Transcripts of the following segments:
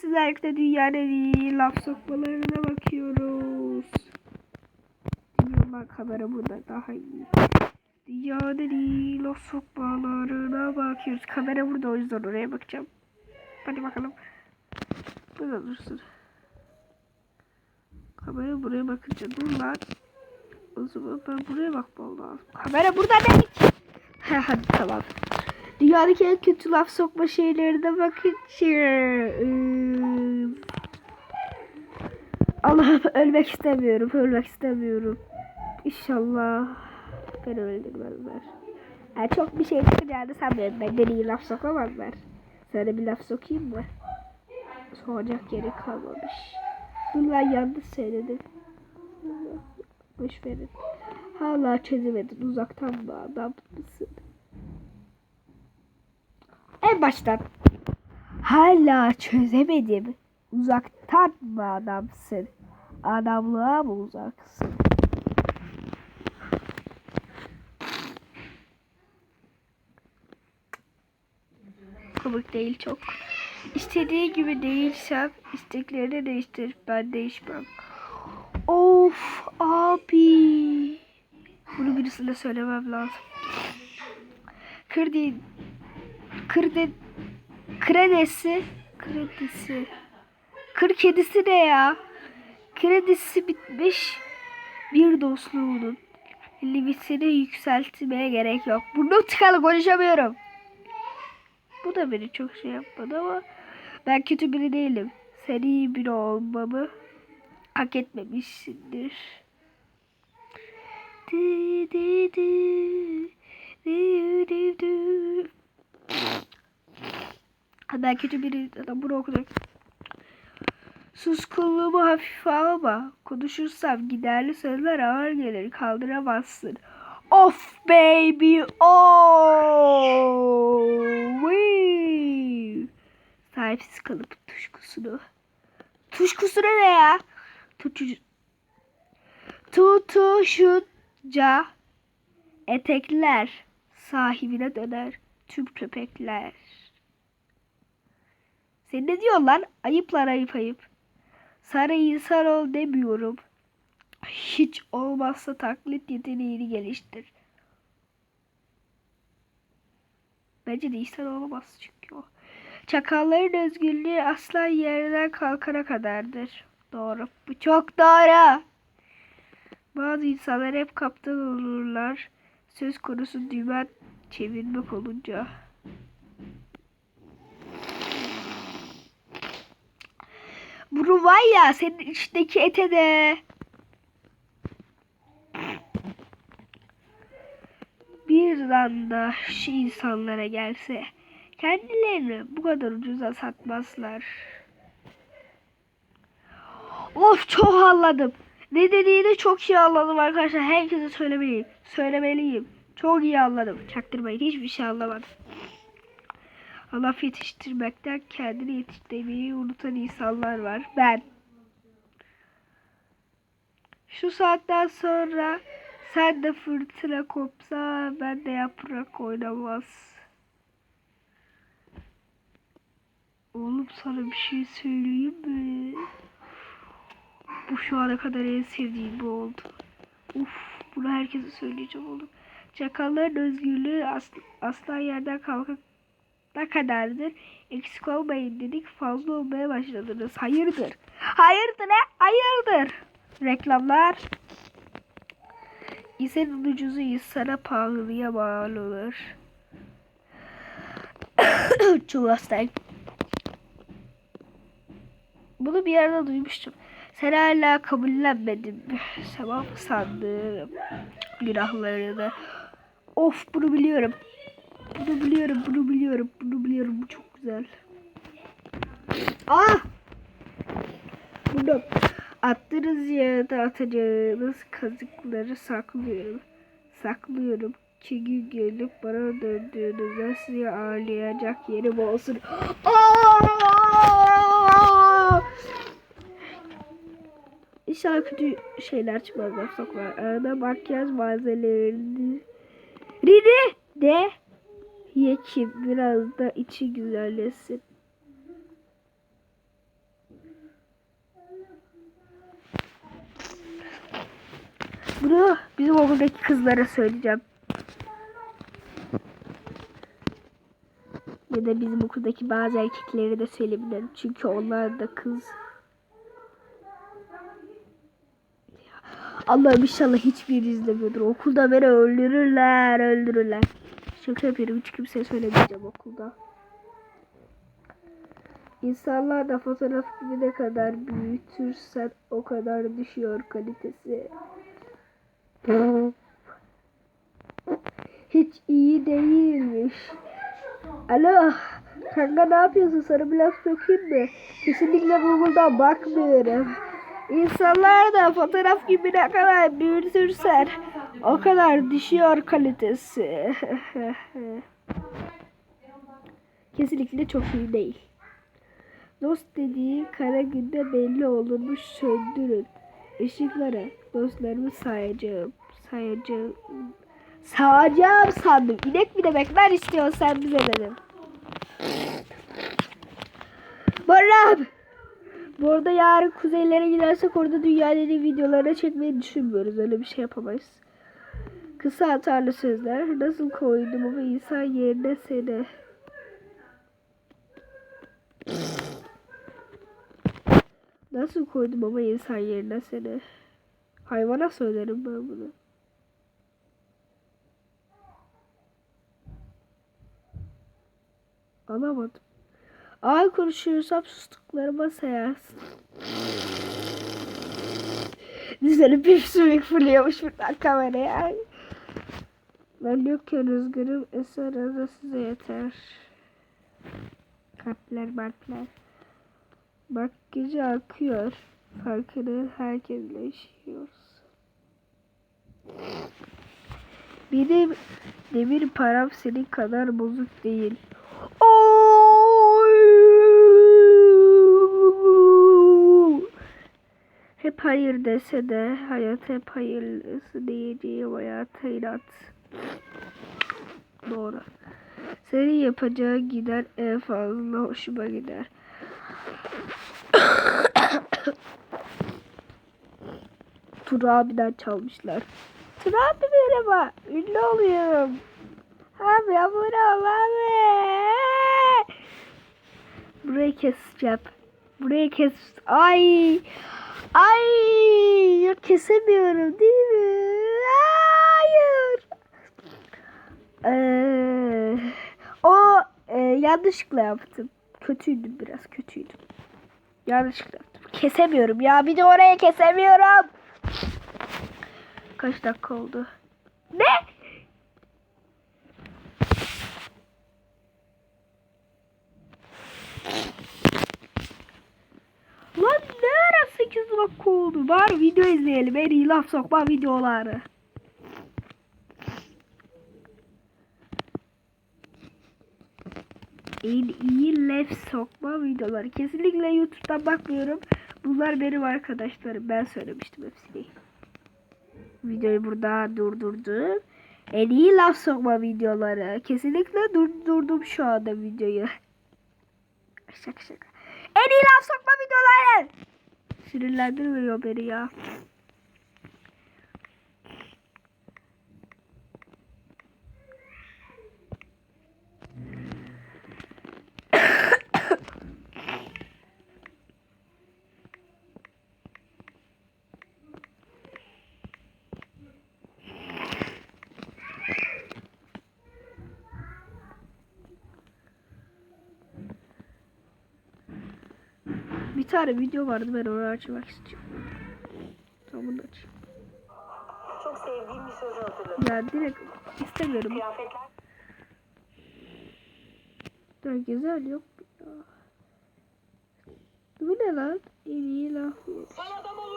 sizlerle dünyanın en iyi laf sokmalarına bakıyoruz. Dünya kamera burada daha iyi. Dünyanın en laf sokmalarına bakıyoruz. Kamera burada o yüzden oraya bakacağım. Hadi bakalım. Burada dursun. Kamera buraya bakınca dur lan. O zaman ben buraya bakmam lazım. Kamera burada. He hadi tamam. Dünyadaki en kötü laf sokma şeylerine bakacağız. Allah'ım ölmek istemiyorum. Ölmek istemiyorum. İnşallah beni öldürmezler. Yani çok bir şey çıkacağını sanmıyorum. Benden iyi laf sokamazlar. Sana bir laf sokayım mı? Soracak yeri kalmamış. Dur lan yanlış söyledim. Boş verin. Hala çözemedin. Uzaktan mı adam mısın? En baştan. Hala çözemedim. Uzaktan mı adamsın? Adamlığa mı uzaksın? Komik değil çok. İstediği gibi değilsem isteklerini değiştir. Ben değişmem. Of abi. Bunu birisine söylemem lazım. Kredi kredi kredisi kredisi kır kedisi ne ya? Kredisi bitmiş bir dostluğunun limitini yükseltmeye gerek yok. Bunu tıkalı konuşamıyorum. Bu da beni çok şey yapmadı ama ben kötü biri değilim. Sen iyi biri olmamı hak etmemişsindir. Di, di, di. Di, di, di. Kötü biri adam bunu okudum. Suskunluğumu hafife alma. Konuşursam giderli sözler ağır gelir. Kaldıramazsın. Of baby oh. Wee. Sahipsiz kalıp tuşkusunu. Tuşkusunu ne ya? Tutucu. Tutuşunca etekler sahibine döner tüm köpekler. Sen ne diyorsun lan? Ayıplar ayıp ayıp. Sana insan ol demiyorum. Hiç olmazsa taklit yeteneğini geliştir. Bence de insan olamaz çünkü o. Çakalların özgürlüğü asla yerden kalkana kadardır. Doğru. Bu çok doğru. Bazı insanlar hep kaptan olurlar. Söz konusu dümen çevirmek olunca. Bunu var ya senin içindeki ete de. Bir anda şu insanlara gelse kendilerini bu kadar ucuza satmazlar. Of çok anladım. Ne dediğini çok iyi anladım arkadaşlar. Herkese söylemeliyim. Söylemeliyim. Çok iyi anladım. Çaktırmayın. Hiçbir şey anlamadım. Laf yetiştirmekten kendini yetiştirmeyi unutan insanlar var. Ben. Şu saatten sonra sen de fırtına kopsa ben de yaprak oynamaz. Oğlum sana bir şey söyleyeyim mi? Bu şu ana kadar en sevdiğim bu oldu. Uf, bunu herkese söyleyeceğim oğlum. Çakalların özgürlüğü as asla yerden kalkıp ne kadardır? Eksik olmayın dedik fazla olmaya başladınız. Hayırdır? Hayırdır ne? Hayırdır? Reklamlar. İnsanın ucuzu insana pahalıya mal olur. Çok. Bunu bir yerde duymuştum. Sen hala kabullenmedin. Tamam sandım. Günahlarını. Of bunu biliyorum. Bunu biliyorum, bunu biliyorum, bunu biliyorum. Bu çok güzel. Ah! Bunu attığınız yerde atacağınız kazıkları saklıyorum. Saklıyorum. gün gelip bana döndüğünüzde sizi ağırlayacak yerim olsun. Aa! İnşallah kötü şeyler çıkmazlar soklar. Arada makyaj malzemelerini de ye ki biraz da içi güzelleşsin. Bunu bizim okuldaki kızlara söyleyeceğim. Ya da bizim okuldaki bazı erkeklere de söyleyebilirim. Çünkü onlar da kız. Allah'ım inşallah hiçbir izlemiyordur. Okulda beni öldürürler, öldürürler. Şaka yapıyorum. Hiç kimseye söylemeyeceğim okulda. İnsanlar da fotoğraf gibi ne kadar büyütürsen o kadar düşüyor kalitesi. Hiç iyi değilmiş. Alo, kanka ne yapıyorsun? Sana bir laf sokayım mı? Kesinlikle Google'dan bakmıyorum. İnsanlar da fotoğraf gibi ne kadar büyütürsen o kadar düşüyor kalitesi. Kesinlikle çok iyi değil. Dost dediği kara günde belli olurmuş söndürün. Işıkları dostlarımı sayacağım. Sayacağım. Sağacağım sandım. İnek mi demekler istiyorsun sen bize dedim. Barram. Bu arada yarın kuzeylere gidersek orada dünyanın videolarını çekmeyi düşünmüyoruz. Öyle bir şey yapamayız. Kısa atarlı sözler. Nasıl koydum ama insan yerine seni. Nasıl koydum ama insan yerine seni. Hayvana söylerim ben bunu. Alamadım. Ağır konuşuyorsam sustuklarıma sayarsın. Dizleri bir sürük fırlıyormuş buradan kameraya. Yokken üzgünüm. Eser arada size yeter. Kalpler kalpler. Bak gece akıyor. Farkını herkesle yaşıyoruz. Benim demir param senin kadar bozuk değil. Hep hayır dese de hayat hep hayırlısı diyeceğim hayata inat. Doğru. Senin yapacağı gider en fazla hoşuma gider. Tur abiden çalmışlar. Tur abi merhaba. Ünlü oluyorum. Abi abone ol abi. Burayı keseceğim. Burayı kes. Ay. Ay. Yok kesemiyorum değil mi? Hayır. Ee, o e, yanlışlıkla yaptım. Kötüydüm biraz kötüydüm. Yanlışlıkla yaptım. Kesemiyorum ya. Bir de oraya kesemiyorum. Kaç dakika oldu? Ne? Lan ne ara 8 dakika oldu? Bari video izleyelim. En iyi laf sokma videoları. En iyi laf sokma videoları. Kesinlikle YouTube'dan bakmıyorum. Bunlar benim arkadaşlarım. Ben söylemiştim hepsini. Videoyu burada durdurdum. En iyi laf sokma videoları. Kesinlikle durdurdum şu anda videoyu. Şaka şaka. En iyi laf sokma videoları. Sinirlendirmiyor beni ya. Bir tane video vardı ben onu açmak istiyorum. Tamam bunu aç. Çok sevdiğim bir sözü hatırladım. Ya direkt istemiyorum. Kıyafetler Ya güzel yok. Ya. Bu ne lan? İyi laf. Sen adama vurursun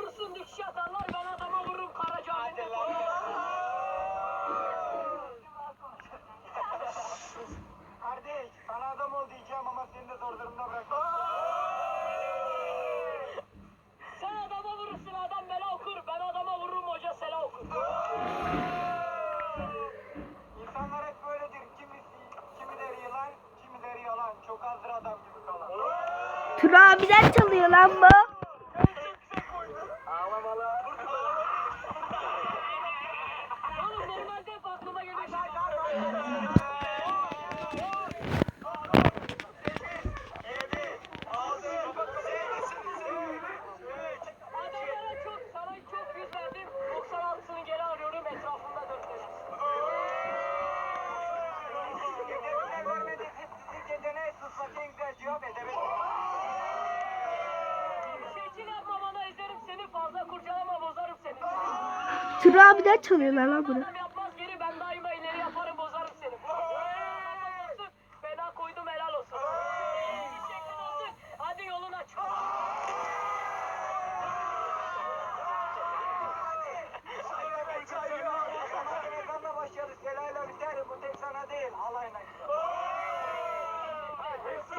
Turabiler çalıyor lan bu. Ağlamalar. Turu abiden çalıyorlar lan bunu.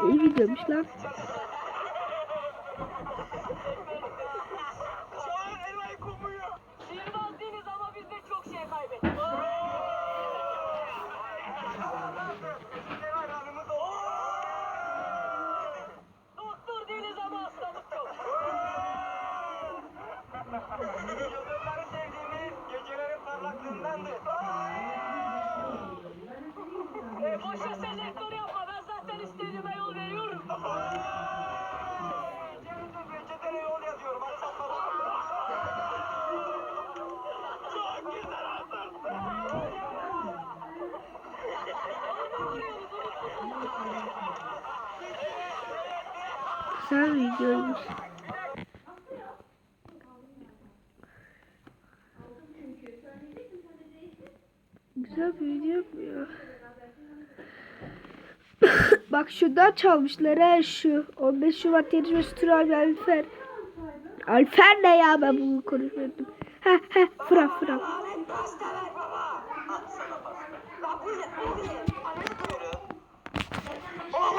İyi videomuş lan. Sen videoyu Güzel bir video yapmıyor. Bak şuradan çalmışlar ha şu. 15 Şubat yarışması turu abi Alfer. Alfer ne ya ben bunu konuşmadım. Ha ha fıra fıra. Baba,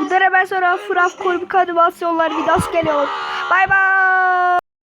Sizlere ben sonra Fırat Korbi Kadivasyon yollar videosu geliyor. Bay bay.